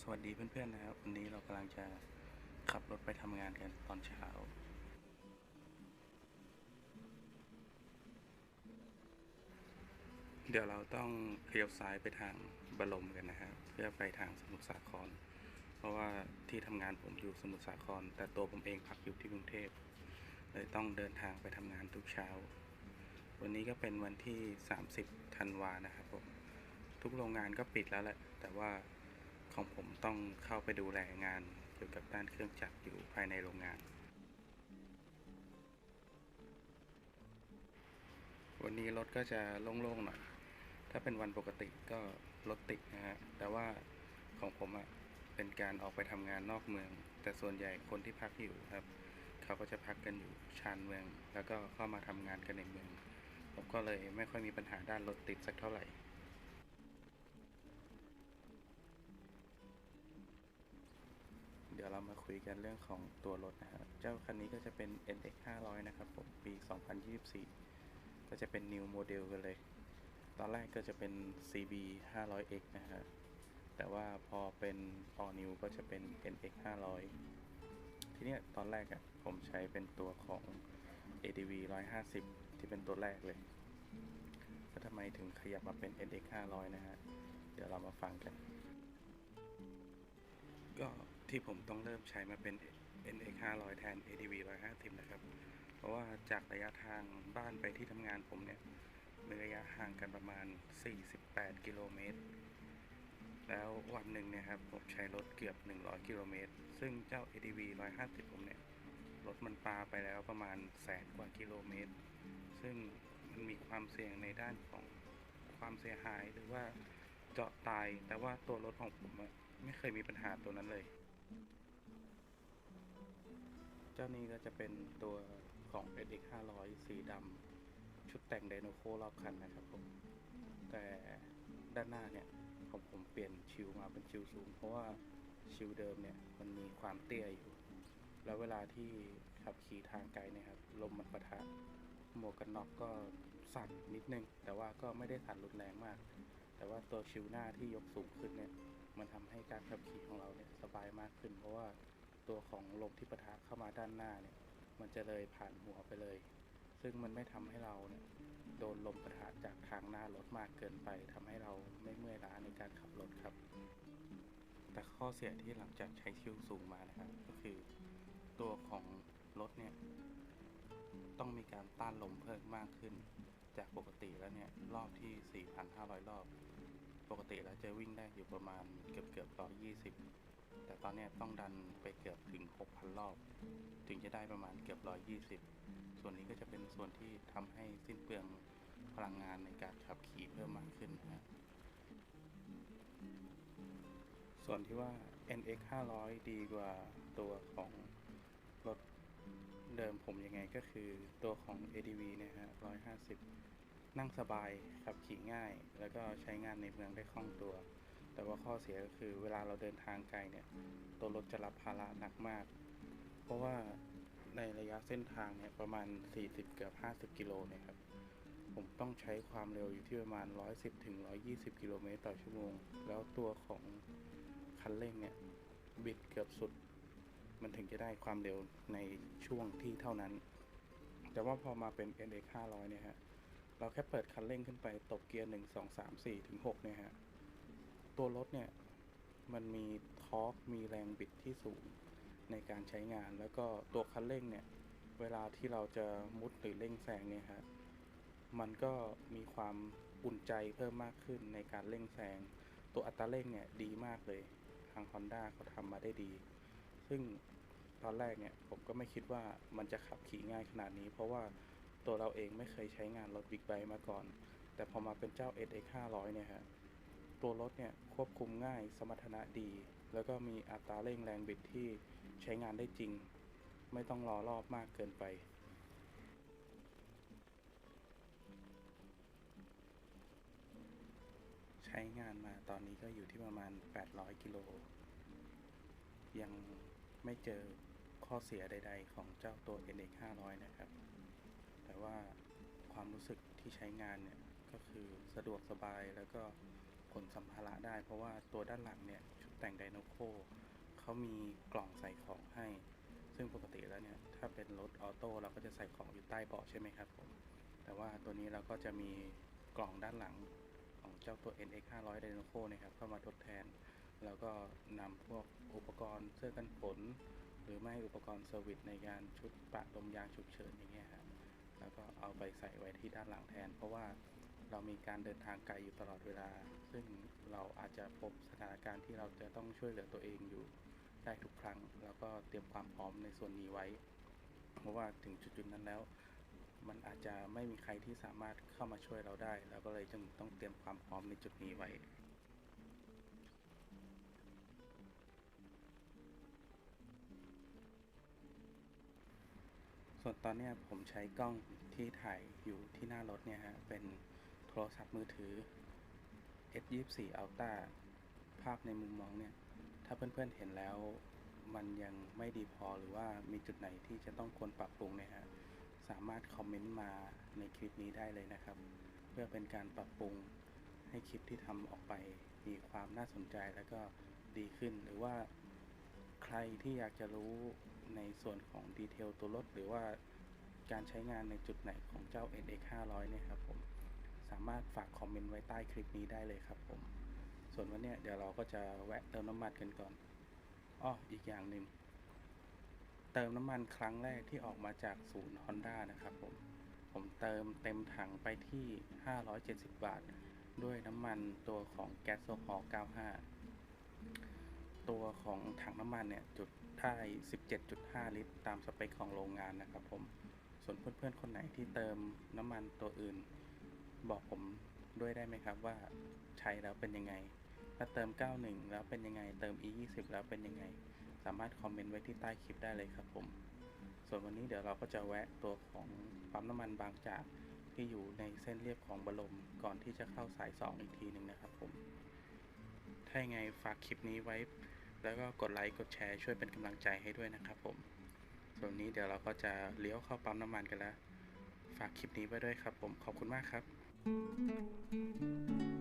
สวัสดีเพื่อนๆนะครับ วันนี้เรากำลังจะขับรถไปทำงานกันตอนเช้า เดี๋ยวเราต้องเลี้ยวซ้ายไปทางบรมกันนะครับ เพื่อไปทางสมุทรสาคร เพราะว่าที่ทำงานผมอยู่สมุทรสาคร แต่ตัวผมเองพักอยู่ที่กรุงเทพเลยต้องเดินทางไปทำงานทุกเช้า วันนี้ก็เป็นวันที่ 30ธันวานะครับผมทุกโรงงานก็ปิดแล้วแหละ แต่ว่า ของผมต้องเข้าไปดูแลงานเกี่ยวกับด้านเครื่องจักรอยู่ภายในโรงงาน วันนี้รถก็จะโล่งๆหน่อย ถ้าเป็นวันปกติก็รถติดนะฮะ แต่ว่าของผมอะ่ะเป็นการออกไปทำงานนอกเมือง แต่ส่วนใหญ่คนที่พักอยู่ครับ เขาก็จะพักกันอยู่ชานเมือง แล้วก็เข้ามาทำงานกันในเมือง ผมก็เลยไม่ค่อยมีปัญหาด้านรถติดสักเท่าไหร่ เดี๋ยวเรามาคุยกันเรื่องของตัวรถนะฮะเจ้าคันนี้ก็จะเป็น NX 500นะครับผม ปี 2024 ก็จะเป็น New Model กันเลย ตอนแรกก็จะเป็น CB 500X นะฮะ แต่ว่าพอเป็น All New ก็จะเป็น NX 500 ทีเนี้ยตอนแรกอะผมใช้เป็นตัวของ ADV 150 ที่เป็นตัวแรกเลย แล้วทำไมถึงขยับมาเป็น NX 500 นะฮะ เดี๋ยวเรามาฟังกัน ก็ ที่ผมต้องเริ่มใช้มาเป็น NX 500 แทน ADV 150 นะครับ เพราะว่าจากระยะทางบ้านไปที่ทำงานผมเนี่ยมีระยะห่างกันประมาณ 48 กิโลเมตร แล้ววันหนึ่งเนี่ยครับผมใช้รถเกือบ 100 กิโลเมตร ซึ่งเจ้า ADV 150 ผมเนี่ย รถมันปาไปแล้วประมาณแสนกว่ากิโลเมตร ซึ่งมันมีความเสี่ยงในด้านของความเสียหายหรือว่าเจาะตาย แต่ว่าตัวรถของผมไม่เคยมีปัญหาตัวนั้นเลย เจ้านี้ก็จะเป็นตัวของ SX 500 สีดำชุดแต่งไดโนโครอบคันนะครับผม แต่ด้านหน้าเนี่ยผมผมเปลี่ยนชิวมาเป็นชิวสูง เพราะว่าชิวเดิมเนี่ยมันมีความเตี้ยอยู่ แล้วเวลาที่ขับขี่ทางไกลเนี่ยครับลมมันปะทะหมวกกันน็อกก็สั่นนิดนึง แต่ว่าก็ไม่ได้สั่นรุนแรงมาก แต่ว่าตัวชิวหน้าที่ยกสูงขึ้นเนี่ยมันทำให้การขับขี่ของเราเนี่ยสบายมากขึ้น เพราะว่า ตัวของลมที่ปะทะเข้ามาด้านหน้าเนี่ยมันจะเลยผ่านหัวไปเลย ซึ่งมันไม่ทำให้เราเนี่ยโดนลมปะทะจากทางหน้ารถมากเกินไปทำให้เราไม่เมื่อยล้าในการขับรถครับ แต่ข้อเสียที่หลังจากใช้ชิวสูงมานะครับ ก็คือตัวของรถเนี่ยต้องมีการต้านลมเพิ่มมากขึ้น จากปกติแล้วเนี่ยรอบที่ 4,500 รอบ ปกติแล้วจะวิ่งได้อยู่ประมาณเกือบเกือบร้อยยี่สิบ แต่ตอนนี้ต้องดันไปเกือบถึง 6,000 รอบ ถึงจะได้ประมาณเกือบร้อยยี่สิบส่วนนี้ก็จะเป็นส่วนที่ทำให้สิ้นเปลืองพลังงานในการขับขี่เพิ่มมากขึ้นนะส่วนที่ว่า NX 500 ดีกว่าตัวของรถเดิมผมยังไงก็คือตัวของ ADV นี่ยฮะ 150 นั่งสบายขับขี่ง่าย แล้วก็ใช้งานในเมืองได้คล่องตัว แต่ว่าข้อเสียก็คือเวลาเราเดินทางไกลเนี่ยตัวรถจะรับภาระหนักมาก เพราะว่าในระยะเส้นทางเนี่ยประมาณ 40 เกือบ 50 กิโลเนี่ยครับผมต้องใช้ความเร็วอยู่ที่ประมาณ 110 ถึง 120 กิโลเมตรต่อชั่วโมง แล้วตัวของคันเร่งเนี่ยบิดเกือบสุด มันถึงจะได้ความเร็วในช่วงที่เท่านั้น แต่ว่าพอมาเป็น NX 500 เนี่ยฮะ เราแค่เปิดคันเร่งขึ้นไปตบเกียร์ 1 2 3 4 ถึง 6 เนี่ยฮะ ตัวรถเนี่ย มันมีทอร์กมีแรงบิดที่สูงในการใช้งาน แล้วก็ตัวคันเร่งเนี่ย เวลาที่เราจะมุดหรือเร่งแซงเนี่ยฮะมันก็มีความอุ่นใจเพิ่มมากขึ้นในการเร่งแซงตัวอัตราเร่งเนี่ยดีมากเลยทาง Honda เขาทำมาได้ดี ซึ่งตอนแรกเนี่ยผมก็ไม่คิดว่ามันจะขับขี่ง่ายขนาดนี้ เพราะว่าตัวเราเองไม่เคยใช้งานรถบิ๊กไบค์มาก่อน แต่พอมาเป็นเจ้า SX 500 เนี่ยฮะ ตัวรถเนี่ยควบคุมง่ายสมรรถนะดี แล้วก็มีอัตราเร่งแรงบิดที่ใช้งานได้จริง ไม่ต้องรอรอบมากเกินไปใช้งานมาตอนนี้ก็อยู่ที่ประมาณ 800 กิโล ยังไม่เจอข้อเสียใด ๆ ของเจ้าตัว NX 500 นะครับ แต่ว่าความรู้สึกที่ใช้งานเนี่ย ก็คือสะดวกสบายแล้วก็ ขนสัมภาระได้ เพราะว่าตัวด้านหลังเนี่ยชุดแต่งไดโนโคเขามีกล่องใส่ของให้ ซึ่งปกติแล้วเนี่ยถ้าเป็นรถออโต้เราก็จะใส่ของอยู่ใต้เบาะใช่ไหมครับผมแต่ว่าตัวนี้เราก็จะมีกล่องด้านหลังของเจ้าตัว NX 500 d y n o c o นะครับเข้ามาทดแทน แล้วก็นำพวกอุปกรณ์เสื้อกันฝนหรือไม่อุปกรณ์เซอร์วิสในการชุดปะลมยางฉุกเฉินอย่างเงี้ยครับแล้วก็เอาไปใส่ไว้ที่ด้านหลังแทน เพราะว่า เรามีการเดินทางไกลอยู่ตลอดเวลา ซึ่งเราอาจจะพบสถานการณ์ที่เราจะต้องช่วยเหลือตัวเองอยู่ได้ทุกครั้ง แล้วก็เตรียมความพร้อมในส่วนนี้ไว้ เพราะว่าถึงจุดๆนั้นแล้ว มันอาจจะไม่มีใครที่สามารถเข้ามาช่วยเราได้ เราก็เลยจึงต้องเตรียมความพร้อมในจุดนี้ไว้ส่วนตอนนี้ผมใช้กล้องที่ถ่ายอยู่ที่หน้ารถเนี่ยฮะเป็น โทรศัพท์มือถือ S24 Ultra ภาพในมุมมองเนี่ย ถ้าเพื่อนๆเห็นแล้วมันยังไม่ดีพอหรือว่ามีจุดไหนที่จะต้องควรปรับปรุงเนี่ยฮะ สามารถคอมเมนต์มาในคลิปนี้ได้เลยนะครับ เพื่อเป็นการปรับปรุงให้คลิปที่ทำออกไปมีความน่าสนใจแล้วก็ดีขึ้นหรือว่าใครที่อยากจะรู้ในส่วนของดีเทลตัวรถหรือว่าการใช้งานในจุดไหนของเจ้า NX 500เนี่ยครับผมามารถฝากคอมเมนต์ไว้ใต้คลิปนี้ได้เลยครับผม ส่วนวันนี้เดี๋ยวเราก็จะแวะเติมน้ำมันกันก่อนอ้ออีกอย่างหนึ่งเติมน้ำมันครั้งแรกที่ออกมาจากศูนย์ Honda นะครับผม ผมเติมเต็มถังไปที่ 570 บาท ด้วยน้ำมันตัวของแก๊สโซฮอล์95 ตัวของถังน้ำมันเนี่ย จุดได้ 17.5 ลิตร ตามสเปคของโรงงานนะครับผม ส่วนเพื่อนๆ คนไหนที่เติมน้ำมันตัวอื่น บอกผมด้วยได้ไหมครับว่าใช้แล้วเป็นยังไง ถ้าเติม 91 แล้วเป็นยังไง เติม E20 แล้วเป็นยังไง สามารถคอมเมนต์ไว้ที่ใต้คลิปได้เลยครับผม ส่วนวันนี้เดี๋ยวเราก็จะแวะตัวของปั๊มน้ำมันบางจากที่อยู่ในเส้นเรียบของบรมก่อนที่จะเข้าสาย 2 อีกทีหนึ่งนะครับผม ถ้ายังไงฝากคลิปนี้ไว้ แล้วก็กดไลค์กดแชร์ช่วยเป็นกำลังใจให้ด้วยนะครับผม ส่วนนี้เดี๋ยวเราก็จะเลี้ยวเข้าปั๊มน้ำมันกันแล้ว ฝากคลิปนี้ไว้ด้วยครับผมขอบคุณมากครับ thank you